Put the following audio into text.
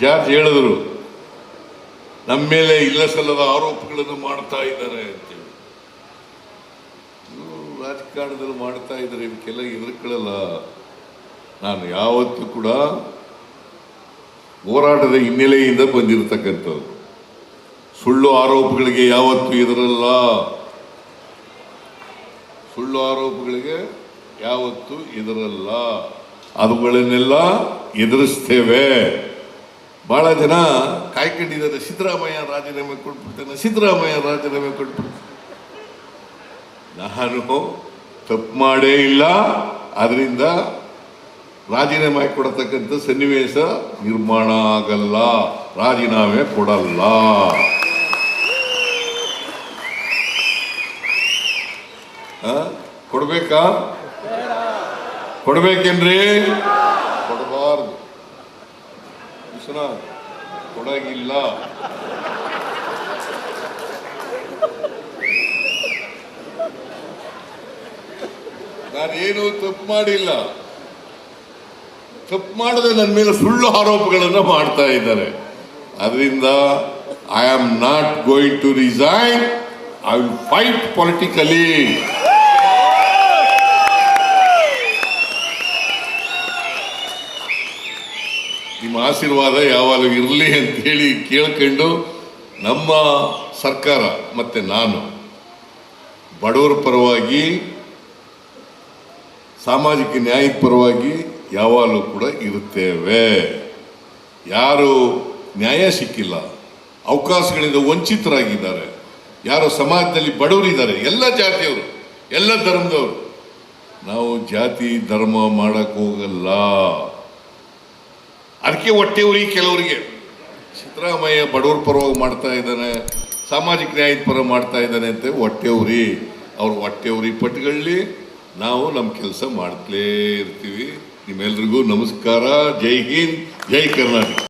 George ಹೇಳಿದ್ರು ನಮ್ಮ ಮೇಲೆ ಇಲ್ಲ ಸಲ್ಲದ ಆರೋಪಗಳನ್ನು ಮಾಡ್ತಾ ಇದ್ದಾರೆ ಅಂತೇಳಿ. ರಾಜಕಾರಣದಲ್ಲಿ ಮಾಡ್ತಾ ಇದ್ದಾರೆ ಇವಕ್ಕೆಲ್ಲ ಎದುರುಕೊಳ್ಳಲ್ಲ. ನಾನು ಯಾವತ್ತೂ ಕೂಡ ಹೋರಾಟದ ಹಿನ್ನೆಲೆಯಿಂದ ಬಂದಿರತಕ್ಕಂಥದ್ದು. ಸುಳ್ಳು ಆರೋಪಗಳಿಗೆ ಯಾವತ್ತೂ ಇದರಲ್ಲ ಸುಳ್ಳು ಆರೋಪಗಳಿಗೆ ಯಾವತ್ತೂ ಇದರಲ್ಲ ಅವುಗಳನ್ನೆಲ್ಲ ಎದುರಿಸ್ತೇವೆ. ಬಹಳ ಜನ ಕಾಯ್ಕೊಂಡಿದ್ದಾರೆ. ಸಿದ್ದರಾಮಯ್ಯ ರಾಜೀನಾಮೆ ಕೊಟ್ಬಿಡ್ತೇನೆ, ಸಿದ್ದರಾಮಯ್ಯ ರಾಜೀನಾಮೆ ಕೊಟ್ಬಿಡ್ತೇನೆ. ನಾನು ತಪ್ಪು ಮಾಡೇ ಇಲ್ಲ. ಅದರಿಂದ ರಾಜೀನಾಮೆ ಕೊಡತಕ್ಕಂಥ ಸನ್ನಿವೇಶ ನಿರ್ಮಾಣ ಆಗಲ್ಲ. ರಾಜೀನಾಮೆ ಕೊಡಲ್ಲ? ಕೊಡ್ಬೇಕಾ? ಕೊಡ್ಬೇಕೇನ್ರಿ? ಕೊಡಬಾರ್ದು. ವಿಶ್ವನಾಥ್ ಕೊಡಗಿಲ್ಲ ನಾನೇನು ತಪ್ಪು ಮಾಡಿಲ್ಲ. ತಪ್ಪು ಮಾಡದೆ ನನ್ನ ಮೇಲೆ ಸುಳ್ಳು ಆರೋಪಗಳನ್ನು ಮಾಡ್ತಾ ಇದ್ದಾರೆ. ಅದರಿಂದ I am not going to resign I will fight politically ನಿಮ್ಮ ಆಶೀರ್ವಾದ ಯಾವಾಗಲೂ ಇರಲಿ ಅಂತೇಳಿ ಕೇಳ್ಕೊಂಡು ನಮ್ಮ ಸರ್ಕಾರ ಮತ್ತು ನಾನು ಬಡವರ ಪರವಾಗಿ, ಸಾಮಾಜಿಕ ನ್ಯಾಯದ ಪರವಾಗಿ ಯಾವಾಗಲೂ ಕೂಡ ಇರುತ್ತೇವೆ. ಯಾರು ನ್ಯಾಯ ಸಿಕ್ಕಿಲ್ಲ, ಅವಕಾಶಗಳಿಂದ ವಂಚಿತರಾಗಿದ್ದಾರೆ, ಯಾರು ಸಮಾಜದಲ್ಲಿ ಬಡವರಿದ್ದಾರೆ, ಎಲ್ಲ ಜಾತಿಯವರು, ಎಲ್ಲ ಧರ್ಮದವರು, ನಾವು ಜಾತಿ ಧರ್ಮ ಮಾಡಕ್ ಹೋಗಲ್ಲ. ಅದಕ್ಕೆ ಹೊಟ್ಟೆ ಉರಿ ಕೆಲವರಿಗೆ. ಸಿದ್ದರಾಮಯ್ಯ ಬಡವ್ರ ಪರವಾಗಿ ಮಾಡ್ತಾ ಇದ್ದಾನೆ, ಸಾಮಾಜಿಕ ನ್ಯಾಯದ ಪರ ಮಾಡ್ತಾ ಇದ್ದಾನೆ ಅಂತ ಹೊಟ್ಟೆ ಉರಿ. ಅವ್ರ ಹೊಟ್ಟೆ ಉರಿ ಪಟ್ಟುಗಳಲ್ಲಿ ನಾವು ನಮ್ಮ ಕೆಲಸ ಮಾಡ್ತಲೇ ಇರ್ತೀವಿ. ನಿಮ್ಮೆಲ್ರಿಗೂ ನಮಸ್ಕಾರ. ಜೈ ಹಿಂದ್, ಜೈ ಕರ್ನಾಟಕ.